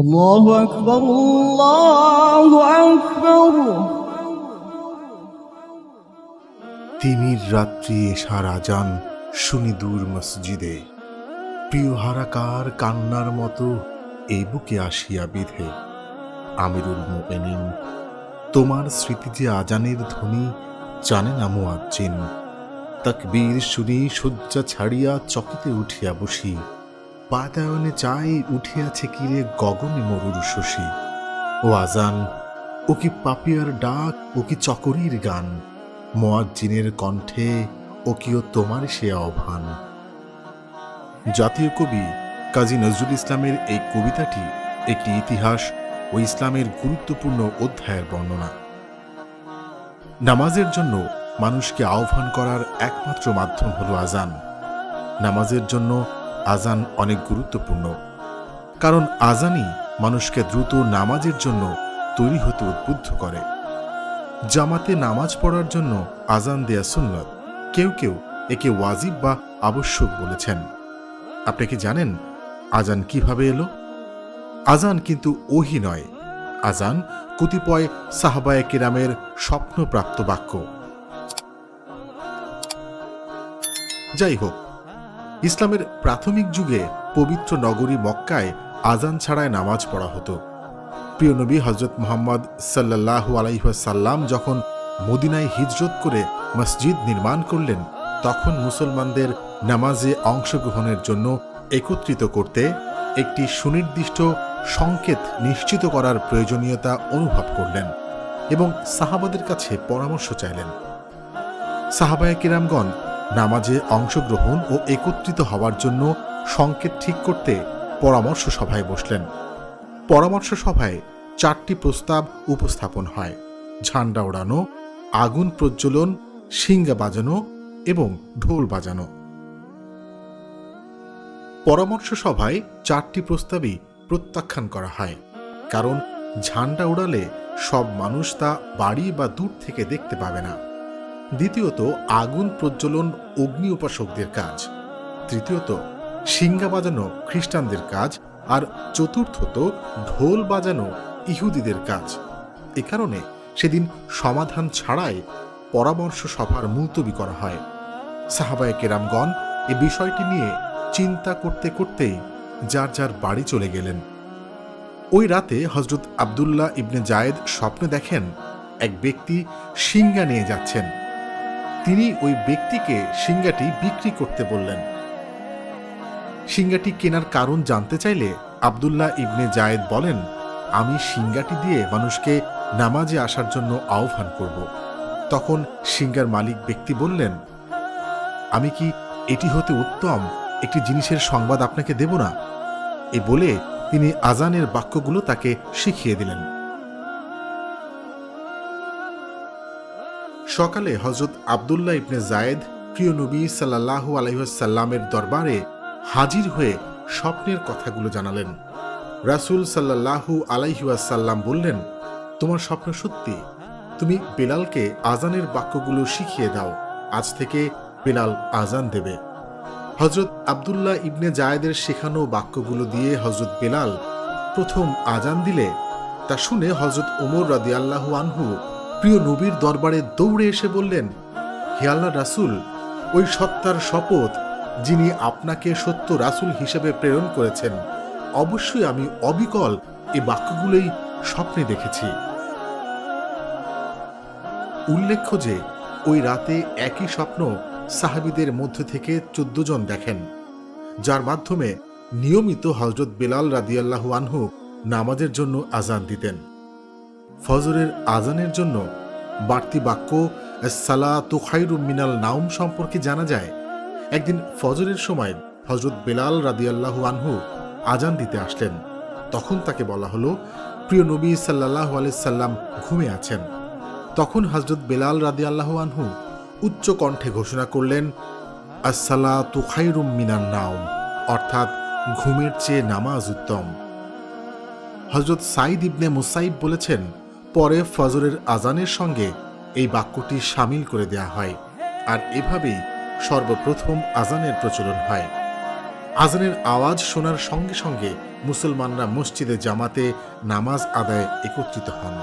الله أكبر الله أكبر তিমির রাত্রি এশার আজান শুনি দূর মসজিদে প্রিয় হারাকার কান্নার মতো এই বুকে আসিয়া বিধে আমিরুল মোমেনিন তোমার স্মৃতি যে আজানের ধ্বনি জানে না মুয়াজ্জিন তাকবীর শুনি শয্যা ছাড়িয়া চকিতে উঠিয়া বসি বাতায়নে চাই উঠিয়াছে কিরে গগনে মরুর শশী। ও আজান, ও কি পাপিয়ার ডাক, ও কি চকরির গান। মোয়াজ্জিনের কণ্ঠে ও কিও তোমার সে আহ্বান। জাতীয় কবি কাজী নজরুল ইসলামের এই কবিতাটি একটি ইতিহাস ও ইসলামের গুরুত্বপূর্ণ অধ্যায়ের বর্ণনা। নামাজের জন্য মানুষকে আহ্বান করার একমাত্র মাধ্যম হল আজান। নামাজের জন্য আজান অনেক গুরুত্বপূর্ণ। কারণ আজানই মানুষকে দ্রুত নামাজের জন্য তৈরি হতে উদ্বুদ্ধ করে। জামাতে নামাজ পড়ার জন্য আজান দেয়া সুন্নত কেউ কেউ একে ওয়াজিব বা আবশ্যক বলেছেন। আপনি কি জানেন আজান কীভাবে এলো? আজান কিন্তু ওহি নয়। আজান কতিপয় সাহাবায়ে কেরামের স্বপ্নপ্রাপ্ত বাক্য। যাই হোক ইসলামের প্রাথমিক যুগে পবিত্র নগরী মক্কায় আজান ছাড়ায় নামাজ পড়া হতো। প্রিয় নবী হজরত মোহাম্মদ সাল্লাহু আলাইসাল্লাম যখন মদিনায় হিজরত করে মসজিদ নির্মাণ করলেন, তখন মুসলমানদের নামাজে অংশগ্রহণের জন্য একত্রিত করতে একটি সুনির্দিষ্ট সংকেত নিশ্চিত করার প্রয়োজনীয়তা অনুভব করলেন এবং সাহাবাদের কাছে পরামর্শ চাইলেন। সাহাবায় কিরামগণ নামাজে অংশগ্রহণ ও একত্রিত হওয়ার জন্য সংকেত ঠিক করতে পরামর্শ সভায় বসলেন। পরামর্শ সভায় চারটি প্রস্তাব উপস্থাপন হয়। ঝান্ডা ওড়ানো, আগুন প্রজ্বলন, সিঙ্গা বাজানো এবং ঢোল বাজানো। পরামর্শ সভায় চারটি প্রস্তাবই প্রত্যাখ্যান করা হয়। কারণ ঝান্ডা উড়ালে সব মানুষ তা বাড়ি বা দূর থেকে দেখতে পাবে না। দ্বিতীয়ত আগুন প্রজ্বলন অগ্নি উপাসকদের কাজ। তৃতীয়ত সিঙ্গা বাজানো খ্রিস্টানদের কাজ আর চতুর্থত ঢোল বাজানো ইহুদিদের কাজ। এ কারণে সেদিন সমাধান ছাড়াই পরামর্শ সভার মুলতবি করা হয়। সাহাবায় কেরামগণ এ বিষয়টি নিয়ে চিন্তা করতে করতেই যার যার বাড়ি চলে গেলেন। ওই রাতে হজরত আবদুল্লাহ ইবনে জায়েদ স্বপ্নে দেখেন এক ব্যক্তি সিঙ্গা নিয়ে যাচ্ছেন। তিনি ওই ব্যক্তিকে সিঙ্গাটি বিক্রি করতে বললেন। সিঙ্গাটি কেনার কারণ জানতে চাইলে আবদুল্লাহ ইবনে জায়েদ বলেন, আমি সিঙ্গাটি দিয়ে মানুষকে নামাজে আসার জন্য আহ্বান করব। তখন সিঙ্গার মালিক ব্যক্তি বললেন, আমি কি এটি হতে উত্তম? একটি জিনিসের সংবাদ আপনাকে দেব না? এ বলে তিনি আজানের বাক্যগুলো তাকে শিখিয়ে দিলেন। সকালে হজরত আবদুল্লাহ ইবনে জায়েদ প্রিয় নবী সাল্লাহু আলহিহাসাল্লামের দরবারে হাজির হয়ে স্বপ্নের কথাগুলো জানালেন। রাসুল সাল্লাহু আলাইহাসাল্লাম বললেন, তোমার স্বপ্ন সত্যি। তুমি বেলালকে আজানের বাক্যগুলো শিখিয়ে দাও। আজ থেকে বেলাল আজান দেবে। হজরত আবদুল্লাহ ইবনে জায়েদের শেখানো বাক্যগুলো দিয়ে হজরত বেলাল প্রথম আজান দিলে, তা শুনে হজরত ওমর রাদি আল্লাহু আনহু প্রিয় নবীর দরবারে দৌড়ে এসে বললেন, হে আল্লাহ রাসুল, ওই সত্তার শপথ যিনি আপনাকে সত্য রাসুল হিসেবে প্রেরণ করেছেন, অবশ্যই আমি অবিকল এই বাক্যগুলোই স্বপ্নে দেখেছি। উল্লেখ্য যে, ওই রাতে একই স্বপ্ন সাহাবিদের মধ্য থেকে চোদ্দ জন দেখেন, যার মাধ্যমে নিয়মিত হজরত বেলাল রাদিয়াল্লাহু আনহু নামাজের জন্য আজান দিতেন। ফজরের আজানের জন্য বাড়তি বাক্য সালা তুখাইরু মিনাল নাউম সম্পর্কে জানা যায়। একদিন ফজরের সময় হজরত বেলাল রাদিয়াল্লাহু আনহু আজান দিতে আসলেন। তখন তাকে বলা হলো, প্রিয় নবী সাল্লাহ সাল্লাম ঘুমে আছেন। তখন হজরত বেলাল রাদিয়াল্লাহু আনহু উচ্চ কণ্ঠে ঘোষণা করলেন আসসালা তুখাইরুম মিনান নাউম অর্থাৎ ঘুমের চেয়ে নামাজ উত্তম। হজরত সাইদ ইবনে মুসাইব বলেছেন পরে ফজরের আজানের সঙ্গে এই বাক্যটি সামিল করে দেয়া হয় আর এভাবেই সর্বপ্রথম আজানের প্রচলন হয়। আজানের আওয়াজ শোনার সঙ্গে সঙ্গে মুসলমানরা মসজিদে জামাতে নামাজ আদায় একত্রিত হন।